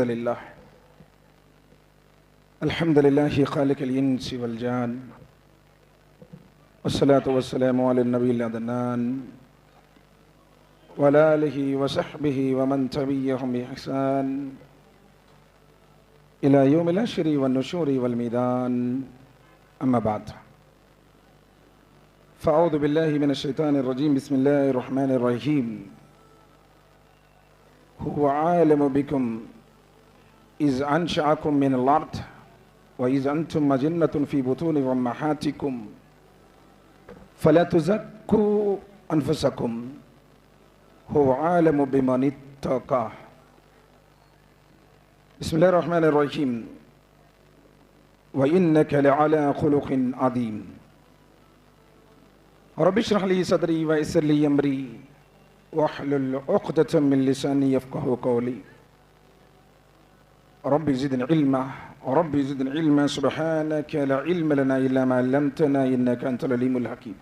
لله. الحمد لله خالق الإنس والجان. والصلاة والسلام على النبي الأدنان. وعلى آله وصحبه ومن تبعهم بإحسان. إلى يوم الأشر والنشور والميدان. أما بعد. فأعوذ بالله من الشيطان الرجيم. بسم الله الرحمن الرحيم. هو عالم بكم. إذ أنشأكم من الأرض وإذ أنتم مجنة في بطون أمهاتكم فلا تزكوا أنفسكم. هو عالم بمن اتقى. بسم الله الرحمن الرحيم. وإنك لعلى خلق عظيم. رب اشرح لي صدري ويسر لي أمري واحلل عقدة من لساني يفقه قولي. رب زدني علما رب زدني علما سبحانك لا علم لنا إلا ما علمتنا إنك أنت العليم الحكيم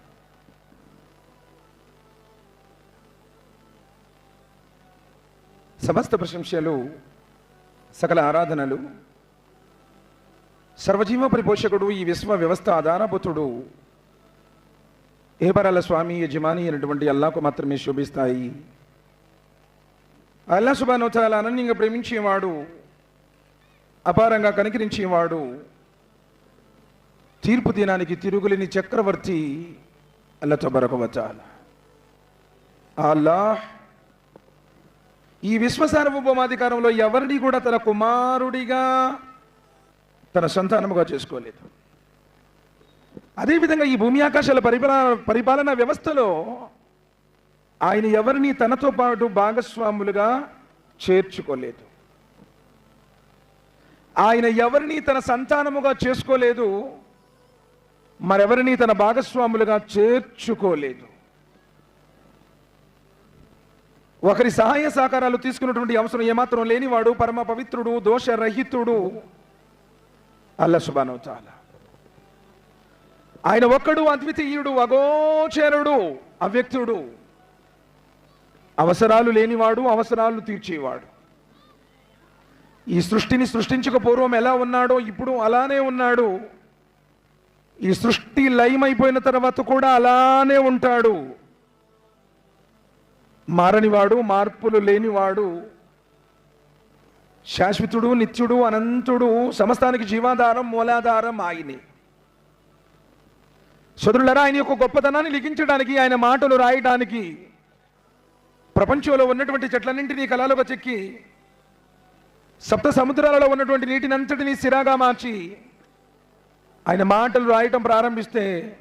సమస్త ప్రశంసలు సకల ఆరాధనలు సర్వజీవ పరిపోషకుడు ఈ విశ్వ వ్యవస్థ ఆధారభూతుడు ఏబరాల స్వామి యజమాని అయినటువంటి అల్లాకు మాత్రమే శోభిస్తాయి అల్లా సుబానోచాల అనన్యంగా ప్రేమించేవాడు అపారంగా కనికరించేవాడు. తీర్పు దినానికి తిరుగులేని చక్రవర్తి అల్లా అల్లాహ్ ఈ విశ్వసార్వభౌమాధికారంలో ఎవరిని కూడా తన కుమారుడిగా తన సంతానముగా చేసుకోలేదు. అదేవిధంగా ఈ భూమి ఆకాశాల పరిపాలన పరిపాలనా వ్యవస్థలో ఆయన ఎవరిని తనతో పాటు భాగస్వాములుగా చేర్చుకోలేదు. ఆయన ఎవరిని తన సంతానముగా చేసుకోలేదు మరెవరిని తన భాగస్వాములుగా చేర్చుకోలేదు. ఒకరి సహాయ సహకారాలు తీసుకున్నటువంటి అవసరం ఏమాత్రం లేనివాడు పరమ పవిత్రుడు దోషరహితుడు. అల్ల సుబానవుతాల ఆయన ఒక్కడు అద్వితీయుడు అగోచరుడు అవ్యక్తుడు. అవసరాలు లేనివాడు అవసరాలు తీర్చేవాడు. ఈ సృష్టిని సృష్టించక పూర్వం ఎలా ఉన్నాడో ఇప్పుడు అలానే ఉన్నాడు. ఈ సృష్టి లయమైపోయిన తర్వాత కూడా అలానే ఉంటాడు. మారనివాడు మార్పులు లేనివాడు శాశ్వతుడు నిత్యుడు అనంతుడు సమస్తానికి జీవాధారం మూలాధారం ఆయనే. సోదరులరా ఆయన యొక్క గొప్పతనాన్ని లిఖించడానికి ఆయన మాటలు రాయడానికి ప్రపంచంలో ఉన్నటువంటి చెట్లన్నింటినీ కళలుగా చెక్కి సప్త సముద్రాలలో ఉన్నటువంటి నీటిని అంతటినీ సిరాగా మార్చి ఆయన మాటలు రాయటం ప్రారంభిస్తే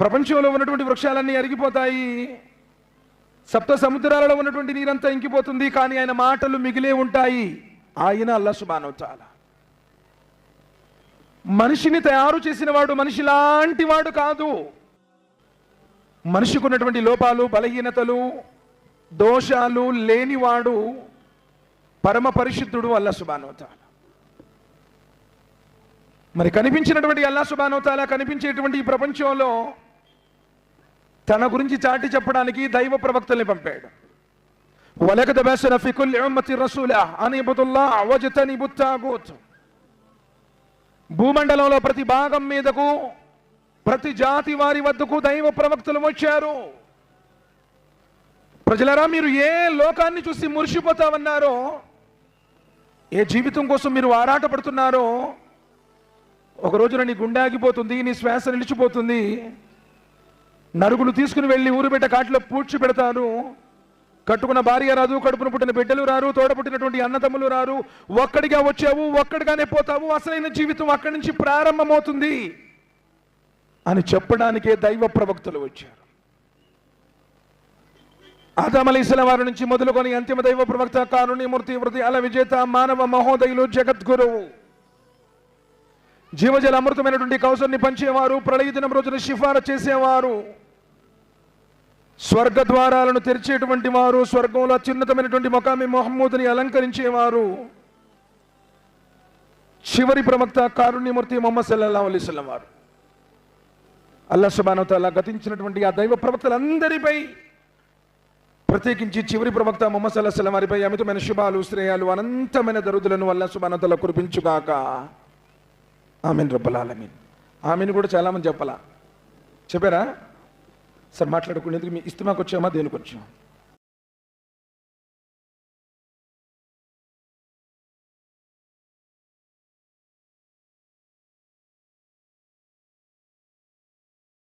ప్రపంచంలో ఉన్నటువంటి వృక్షాలన్నీ అరిగిపోతాయి. సప్త సముద్రాలలో ఉన్నటువంటి నీరంతా ఇంకిపోతుంది కానీ ఆయన మాటలు మిగిలే ఉంటాయి. ఆయన అల్లా చాలా మనిషిని తయారు చేసిన వాడు మనిషి లాంటి వాడు కాదు. మనిషికి ఉన్నటువంటి లోపాలు బలహీనతలు దోషాలు లేనివాడు పరమ పరిశుద్ధుడు అల్లా సుబానోతాల మరి కనిపించినటువంటి అల్లా సుబానవుతాల కనిపించేటువంటి ఈ ప్రపంచంలో తన గురించి చాటి చెప్పడానికి దైవ ప్రవక్తల్ని పంపాడు. వలగద బెసన ఫికుల్ ఉమ్మతి రసూలా అనిబుతుల్లా అవజతని బుత్తాగూత్ భూమండలంలో ప్రతి భాగం మీదకు ప్రతి జాతి వారి వద్దకు దైవ ప్రవక్తలు వచ్చారు. ప్రజలరా మీరు ఏ లోకాన్ని చూసి మురిసిపోతామన్నారో ఏ జీవితం కోసం మీరు ఆరాటపడుతున్నారో ఒక రోజున నీ గుండె ఆగిపోతుంది నీ శ్వాస నిలిచిపోతుంది. నరుగులు తీసుకుని వెళ్ళి ఊరు బిడ్డ కాటిలో పూడ్చి పెడతారు. కట్టుకున్న భార్య రాదు కడుపున పుట్టిన బిడ్డలు రారు తోడ పుట్టినటువంటి అన్నదమ్ములు రారు. ఒక్కడిగా వచ్చావు ఒక్కడిగానే పోతావు అసలైన జీవితం అక్కడి నుంచి ప్రారంభమవుతుంది అని చెప్పడానికే దైవ ప్రవక్తలు వచ్చారు. ఆదామలీసల వారి నుంచి మొదలుకొని అంతిమ దైవ ప్రవక్త కారుణ్యమూర్తి వృతి అల విజేత మానవ మహోదయులు జగద్గురువు జీవజల అమృతమైనటువంటి కౌసర్ని పంచేవారు ప్రళయ దినం రోజున సిఫారసు చేసేవారు. స్వర్గ ద్వారాలను తెరిచేటువంటి వారు స్వర్గంలో అత్యున్నతమైనటువంటి మొకామి మొహమ్మూద్ని అలంకరించేవారు. చివరి ప్రవక్త కారుణ్యమూర్తి మొహమ్మద్ సల్లల్లాహు అలీస్లం వారు. అల్లా సుబానవతాల గతించినటువంటి ఆ దైవ ప్రవక్తలందరిపై ప్రత్యేకించి చివరి ప్రవక్త మొహమ్మద్ సల్లాహం వారిపై అమితమైన శుభాలు శ్రేయాలు అనంతమైన దరుదులను వల్ల శుభానంతలో కురిపించుగాక. ఆమెన్ రబ్బలాలమీన్ ఆమెను కూడా చాలామంది చెప్పాలా? చెప్పారా? సార్ మాట్లాడుకునేందుకు మీ ఇస్తమాకు వచ్చామా? దేనికి వచ్చామా